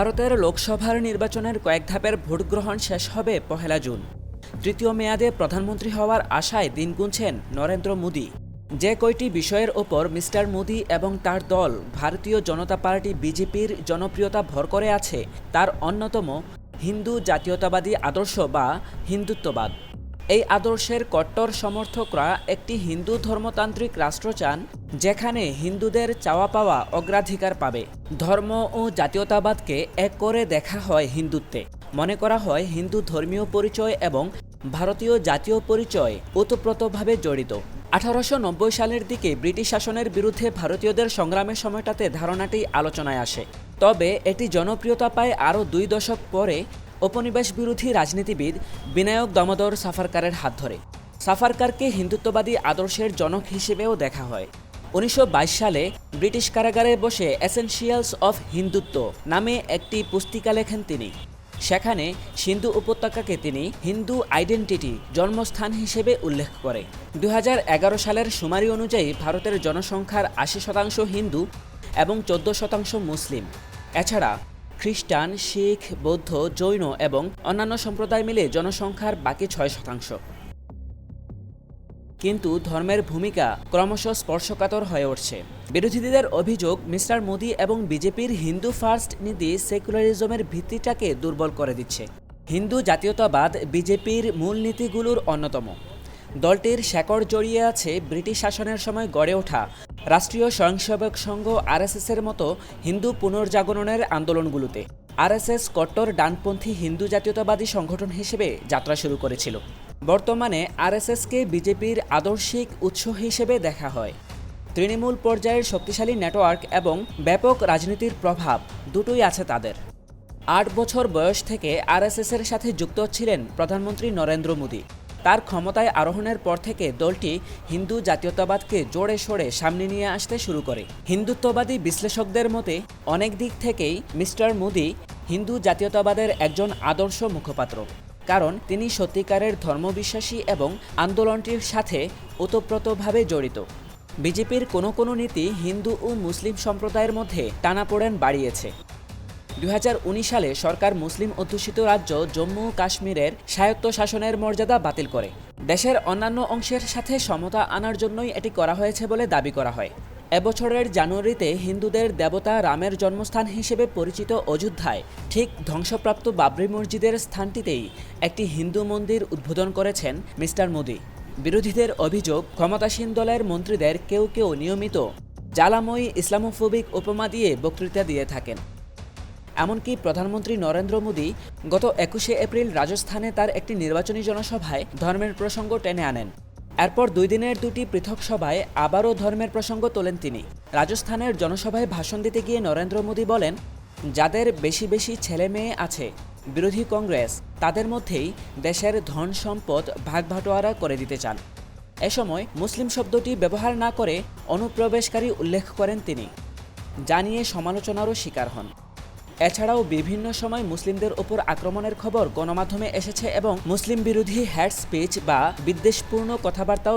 ভারতের লোকসভার নির্বাচনের কয়েক ধাপের ভোট গ্রহণ শেষ হবে পহেলা জুন। তৃতীয় মেয়াদে প্রধানমন্ত্রী হওয়ার আশায় দিন গুনছেন নরেন্দ্র মোদী। যে কয়টি বিষয়ের ওপর মিস্টার মোদী এবং তার দল ভারতীয় জনতা পার্টি বিজেপির জনপ্রিয়তা ভর করে আছে, তার অন্যতম হিন্দু জাতীয়তাবাদী আদর্শ বা হিন্দুত্ববাদ। এই আদর্শের কট্টর সমর্থকরা একটি হিন্দু ধর্মতান্ত্রিক রাষ্ট্র চান, যেখানে হিন্দুদের চাওয়া পাওয়া অগ্রাধিকার পাবে। ধর্ম ও জাতীয়তাবাদকে এক করে দেখা হয় হিন্দুত্বে। মনে করা হয় হিন্দু ধর্মীয় পরিচয় এবং ভারতীয় জাতীয় পরিচয় ওতপ্রোতভাবে জড়িত। আঠারোশো নব্বই সালের দিকে ব্রিটিশ শাসনের বিরুদ্ধে ভারতীয়দের সংগ্রামের সময়টাতে ধারণাটি আলোচনায় আসে। তবে এটি জনপ্রিয়তা পায় আরও দুই দশক পরে উপনিবেশ বিরোধী রাজনীতিবিদ বিনায়ক দমোদর সাফারকারের হাত ধরে। সাফারকারকে হিন্দুত্ববাদী আদর্শের জনক হিসেবেও দেখা হয়। উনিশশো বাইশ সালে ব্রিটিশ কারাগারে বসে এসেনশিয়ালস অফ হিন্দুত্ব নামে একটি পুস্তিকা লেখেন তিনি। সেখানে সিন্ধু উপত্যকাকে তিনি হিন্দু আইডেন্টিটি জন্মস্থান হিসেবে উল্লেখ করে। দু হাজার এগারো সালের সুমারি অনুযায়ী ভারতের জনসংখ্যার আশি শতাংশ হিন্দু এবং চোদ্দ শতাংশ মুসলিম। এছাড়া খ্রিস্টান, শিখ, বৌদ্ধ, জৈন এবং অন্যান্য সম্প্রদায় মিলে জনসংখ্যার বাকি ছয় শতাংশ। কিন্তু ধর্মের ভূমিকা ক্রমশ স্পর্শকাতর হয়ে উঠছে। বিরোধীদের অভিযোগ, মিস্টার মোদি এবং বিজেপির হিন্দু ফার্স্ট নীতি সেকুলারিজমের ভিত্তিটাকে দুর্বল করে দিচ্ছে। হিন্দু জাতীয়তাবাদ বিজেপির মূলনীতিগুলোর অন্যতম। দলটির শেকড় জড়িয়ে আছে ব্রিটিশ শাসনের সময় গড়ে ওঠা রাষ্ট্রীয় স্বয়ংসেবক সংঘ আরএসএসের মতো হিন্দু পুনর্জাগরণের আন্দোলনগুলোতে। আরএসএস কট্টর ডানপন্থী হিন্দু জাতীয়তাবাদী সংগঠন হিসেবে যাত্রা শুরু করেছিল। বর্তমানে আরএসএসকে বিজেপির আদর্শিক উৎস হিসেবে দেখা হয়। তৃণমূল পর্যায়ের শক্তিশালী নেটওয়ার্ক এবং ব্যাপক রাজনীতির প্রভাব দুটোই আছে তাদের। আট বছর বয়স থেকে আরএসএসের সাথে যুক্ত ছিলেন প্রধানমন্ত্রী নরেন্দ্র মোদী। তার ক্ষমতায় আরোহণের পর থেকে দলটি হিন্দু জাতীয়তাবাদকে জোরে সোরে সামনে নিয়ে আসতে শুরু করে। হিন্দুত্ববাদী বিশ্লেষকদের মতে, অনেক দিক থেকেই মিস্টার মোদী হিন্দু জাতীয়তাবাদের একজন আদর্শ মুখপাত্র। কারণ তিনি সত্যিকারের ধর্মবিশ্বাসী এবং আন্দোলনটির সাথে ওতপ্রোতভাবে জড়িত। বিজেপির কোনো কোনো নীতি হিন্দু ও মুসলিম সম্প্রদায়ের মধ্যে টানাপোড়েন বাড়িয়েছে। দু হাজার উনিশ সালে সরকার মুসলিম অধ্যুষিত রাজ্য জম্মু কাশ্মীরের স্বায়ত্ত শাসনের মর্যাদা বাতিল করে। দেশের অন্যান্য অংশের সাথে সমতা আনার জন্যই এটি করা হয়েছে বলে দাবি করা হয়। এবছরের জানুয়ারিতে হিন্দুদের দেবতা রামের জন্মস্থান হিসেবে পরিচিত অযোধ্যায় ঠিক ধ্বংসপ্রাপ্ত বাবরি মসজিদের স্থানটিতেই একটি হিন্দু মন্দির উদ্বোধন করেছেন মিস্টার মোদি। বিরোধীদের অভিযোগ, ক্ষমতাসীন দলের মন্ত্রীদের কেউ কেউ নিয়মিত জ্বালাময়ী ইসলামোফোবিক উপমা দিয়ে বক্তৃতা দিয়ে থাকেন। এমনকি প্রধানমন্ত্রী নরেন্দ্র মোদী গত একুশে এপ্রিল রাজস্থানে তার একটি নির্বাচনী জনসভায় ধর্মের প্রসঙ্গ টেনে আনেন। এরপর দুই দিনের দুটি পৃথক সভায় আবারও ধর্মের প্রসঙ্গ তোলেন তিনি। রাজস্থানের জনসভায় ভাষণ দিতে গিয়ে নরেন্দ্র মোদী বলেন, যাদের বেশি বেশি ছেলে মেয়ে আছে, বিরোধী কংগ্রেস, তাদের মধ্যেই দেশের ধন সম্পদ ভাগভাটোয়ারা করে দিতে চান। এ সময় মুসলিম শব্দটি ব্যবহার না করে অনুপ্রবেশকারী উল্লেখ করেন তিনি। জানিয়ে সমালোচনারও শিকার হন। এছাড়াও বিভিন্ন সময় মুসলিমদের ওপর আক্রমণের খবর গণমাধ্যমে এসেছে এবং মুসলিম বিরোধী হ্যাট স্পিচ বা বিদ্বেষপূর্ণ কথাবার্তাও